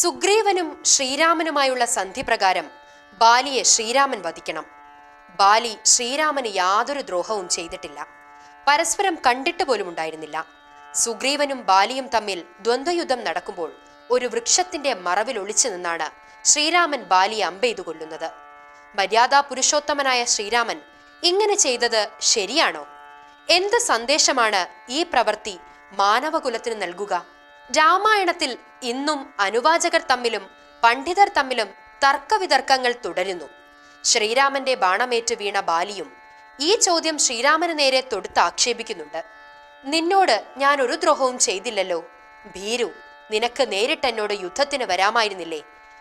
സുഗ്രീവനും ശ്രീരാമനുമായുള്ള സന്ധി പ്രകാരം ബാലിയെ ശ്രീരാമൻ വധിക്കണം. ബാലി ശ്രീരാമന് യാതൊരു ദ്രോഹവും ചെയ്തിട്ടില്ല. പരസ്പരം കണ്ടിട്ട് പോലും ഉണ്ടായിരുന്നില്ല. സുഗ്രീവനും ബാലിയും തമ്മിൽ ദ്വന്ദ്വയുദ്ധം നടക്കുമ്പോൾ ഒരു വൃക്ഷത്തിന്റെ മറവിൽ ഒളിച്ചു നിന്നാണ് ശ്രീരാമൻ ബാലിയെ അമ്പെയ്തു കൊല്ലുന്നത്. മര്യാദാ പുരുഷോത്തമനായ ശ്രീരാമൻ ഇങ്ങനെ ചെയ്തത് ശരിയാണോ? എന്ത് സന്ദേശമാണ് ഈ പ്രവൃത്തി മാനവകുലത്തിന് നൽകുക? രാമായണത്തിൽ ഇന്നും അനുവാചകർ തമ്മിലും പണ്ഡിതർ തമ്മിലും തർക്കവിതർക്കങ്ങൾ തുടരുന്നു. ശ്രീരാമന്റെ ബാണമേറ്റ് വീണ ബാലിയും ഈ ചോദ്യം ശ്രീരാമന് നേരെ തൊടുത്ത് ആക്ഷേപിക്കുന്നുണ്ട്. നിന്നോട് ഞാൻ ഒരു ദ്രോഹവും ചെയ്തില്ലല്ലോ. ഭീരു നിനക്ക് നേരിട്ട് എന്നോട് യുദ്ധത്തിന് വരാമായിരുന്നില്ലേ?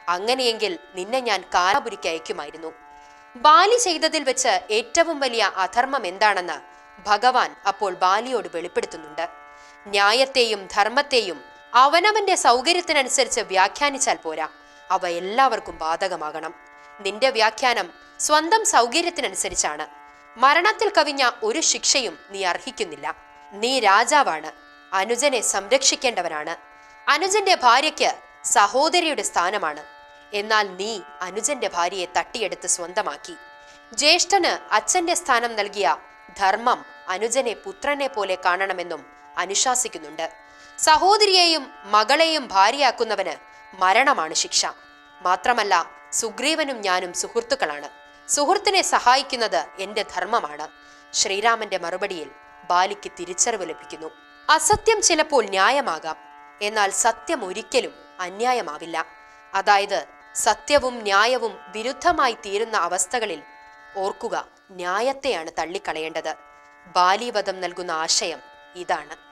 അങ്ങനെയെങ്കിൽ നിന്നെ ഞാൻ കാലാപുരിക്ക് അയക്കുമായിരുന്നു. ബാലി ചെയ്തതിൽ വെച്ച് ഏറ്റവും വലിയ അധർമ്മം എന്താണെന്ന് ഭഗവാൻ അപ്പോൾ ബാലിയോട് വെളിപ്പെടുത്തുന്നുണ്ട്. ന്യായത്തെയും ധർമ്മത്തെയും അവനവന്റെ സൗകര്യത്തിനനുസരിച്ച് വ്യാഖ്യാനിച്ചാൽ പോരാ. അവ എല്ലാവർക്കും ബാധകമാകണം. നിന്റെ വ്യാഖ്യാനം സ്വന്തം സൗകര്യത്തിനനുസരിച്ചാണ്. മരണത്തിൽ കവിഞ്ഞ ഒരു ശിക്ഷയും നീ അർഹിക്കുന്നില്ല. നീ രാജാവാണ്. അനുജനെ സംരക്ഷിക്കേണ്ടവനാണ്. അനുജന്റെ ഭാര്യയ്ക്ക് സഹോദരിയുടെ സ്ഥാനമാണ്. എന്നാൽ നീ അനുജന്റെ ഭാര്യയെ തട്ടിയെടുത്ത് സ്വന്തമാക്കി. ജ്യേഷ്ഠന് അച്ഛന്റെ സ്ഥാനം നൽകിയ ധർമ്മം അനുജനെ പുത്രനെ പോലെ കാണണമെന്നും അനുശാസിക്കുന്നുണ്ട്. സഹോദരിയെയും മകളെയും ഭാര്യയാക്കുന്നവന് മരണമാണ് ശിക്ഷ. മാത്രമല്ല സുഗ്രീവനും ഞാനും സുഹൃത്തുക്കളാണ്. സുഹൃത്തിനെ സഹായിക്കുന്നത് എന്റെ ധർമ്മമാണ്. ശ്രീരാമന്റെ മറുപടിയിൽ ബാലിക്ക് തിരിച്ചറിവ് ലഭിക്കുന്നു. അസത്യം ചിലപ്പോൾ ന്യായമാകാം. എന്നാൽ സത്യം ഒരിക്കലും അന്യായമാവില്ല. അതായത് സത്യവും ന്യായവും വിരുദ്ധമായി തീരുന്ന അവസ്ഥകളിൽ ഓർക്കുക ന്യായത്തെയാണ് തള്ളിക്കളയേണ്ടത്. ബാലിവധം നൽകുന്ന ആശയം ഇതാണ്.